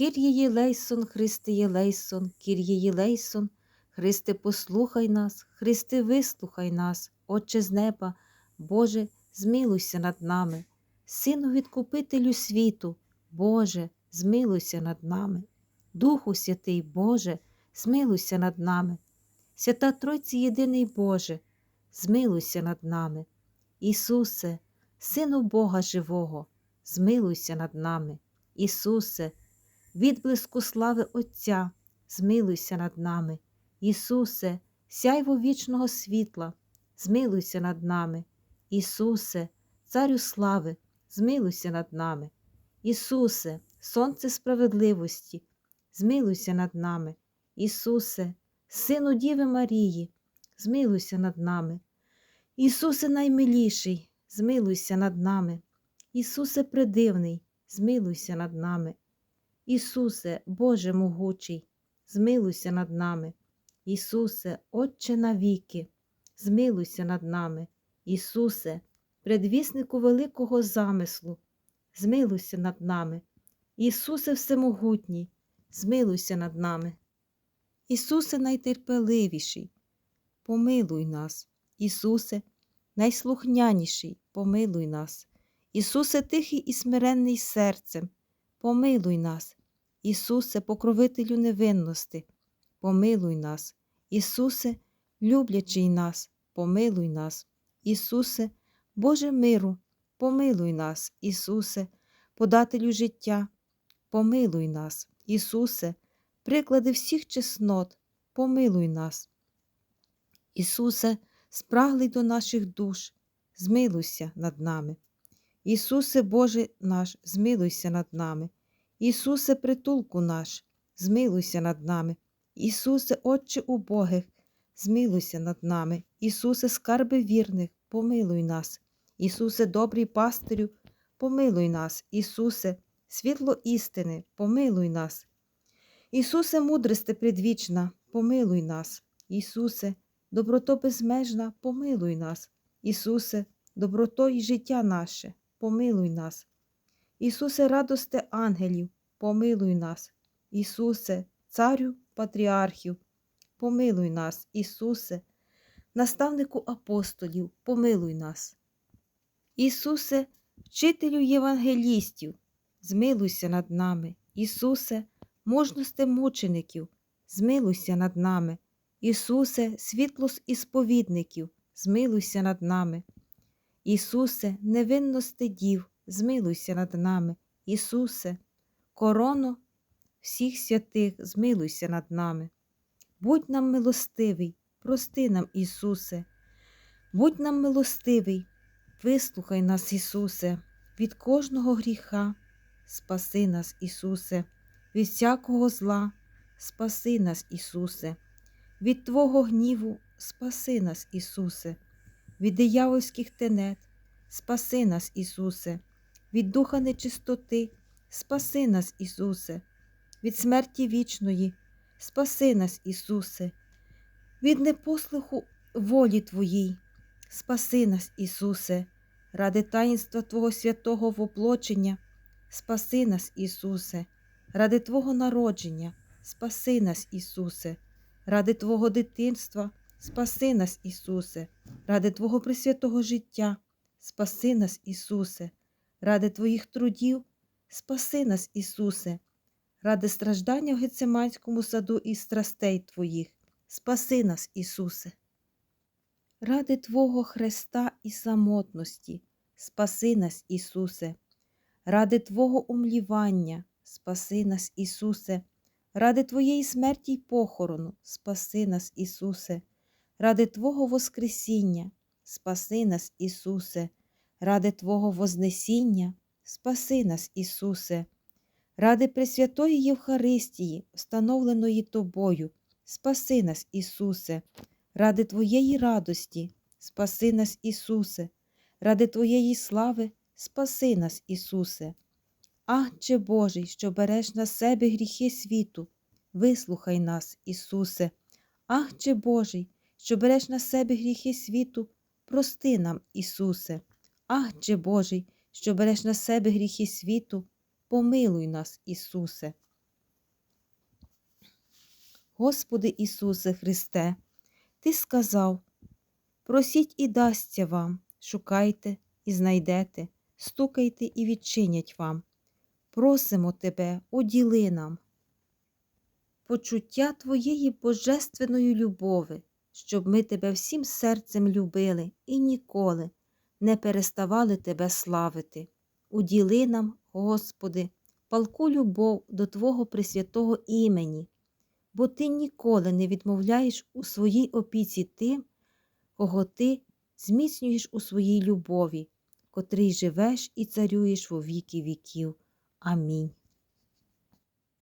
Кір'є Єлейсон, Христе Єлейсон, Кір'є Єлейсон, Христе, послухай нас, Христе, вислухай нас, Отче з неба, Боже, змилуйся над нами, Сину відкупителю світу, Боже, змилуйся над нами, Духу Святий, Боже, змилуйся над нами, Свята Тройці єдиний Боже, змилуйся над нами, Ісусе, Сину Бога Живого, змилуйся над нами, Ісусе, відблиску слави Отця, змилуйся над нами, Ісусе, сяйво вічного світла, змилуйся над нами, Ісусе, Царю слави, змилуйся над нами, Ісусе, Сонце справедливості, змилуйся над нами, Ісусе, Сину Діви Марії, змилуйся над нами, Ісусе наймиліший, змилуйся над нами, Ісусе предивний, змилуйся над нами. Ісусе, Боже могучий, змилуйся над нами. Ісусе, Отче навіки, змилуйся над нами. Ісусе, предвіснику великого замислу, змилуйся над нами. Ісусе Всемогутній, змилуйся над нами. Ісусе найтерпеливіший, помилуй нас. Ісусе, найслухняніший, помилуй нас. Ісусе тихий і смиренний серцем, помилуй нас. Ісусе, покровителю невинності, помилуй нас. Ісусе, люблячий нас, помилуй нас. Ісусе, Боже миру, помилуй нас. Ісусе, подателю життя, помилуй нас. Ісусе, приклади всіх чеснот, помилуй нас. Ісусе, спраглий до наших душ, змилуйся над нами. Ісусе Боже наш, змилуйся над нами. Ісусе, притулку наш, змилуйся над нами. Ісусе, Отче убогих, змилуйся над нами. Ісусе, скарби вірних, помилуй нас. Ісусе, добрий пастирю, помилуй нас. Ісусе, світло істини, помилуй нас. Ісусе, мудросте предвічна, помилуй нас. Ісусе, доброто безмежна, помилуй нас. Ісусе, доброто і життя наше, помилуй нас. Ісусе, радосте ангелів, помилуй нас. Ісусе, Царю патріархів, помилуй нас, Ісусе, наставнику апостолів, помилуй нас. Ісусе, вчителю євангелістів, змилуйся над нами. Ісусе, мужносте мучеників, змилуйся над нами. Ісусе, світло ісповідників, змилуйся над нами. Ісусе, невинносте дів, змилуйся над нами. Ісусе, короно всіх святих, змилуйся над нами. Будь нам милостивий, прости нам, Ісусе, будь нам милостивий, вислухай нас, Ісусе, від кожного гріха, спаси нас, Ісусе, від всякого зла, спаси нас, Ісусе, від Твого гніву, спаси нас, Ісусе, від диявольських тенет, спаси нас, Ісусе, від духа нечистоти, спаси нас, Ісусе, від смерті вічної, спаси нас, Ісусе, від непослуху волі Твоїй, спаси нас, Ісусе, ради таїнства Твого святого воплочення, спаси нас, Ісусе, ради Твого народження, спаси нас, Ісусе, ради Твого дитинства, спаси нас, Ісусе, ради Твого пресвятого життя, спаси нас, Ісусе, ради Твоїх трудів, спаси нас, Ісусе, ради страждання в Гецеманському саду і страстей Твоїх, спаси нас, Ісусе. Ради Твого Христа і самотності, спаси нас, Ісусе, ради Твого умлівання, спаси нас, Ісусе, ради Твоєї смерті й похорону, спаси нас, Ісусе, ради Твого Воскресіння, спаси нас, Ісусе, ради Твого Вознесіння, спаси нас, Ісусе, ради Пресвятої Євхаристії, встановленої Тобою, спаси нас, Ісусе, ради Твоєї радості, спаси нас, Ісусе, ради Твоєї слави, спаси нас, Ісусе. Агче Божий, що береш на себе гріхи світу, вислухай нас, Ісусе. Агче Божий, що береш на себе гріхи світу, прости нам, Ісусе. Агче Божий, що береш на себе гріхи світу, помилуй нас, Ісусе. Господи Ісусе Христе, Ти сказав, просіть і дасться вам, шукайте і знайдете, стукайте і відчинять вам. Просимо Тебе, уділи нам. Почуття Твоєї божественної любови, щоб ми Тебе всім серцем любили і ніколи не переставали Тебе славити. Уділи нам, Господи, палку любов до Твого Пресвятого імені, бо Ти ніколи не відмовляєш у своїй опіці тим, кого Ти зміцнюєш у своїй любові, котрий живеш і царюєш во віки віків. Амінь.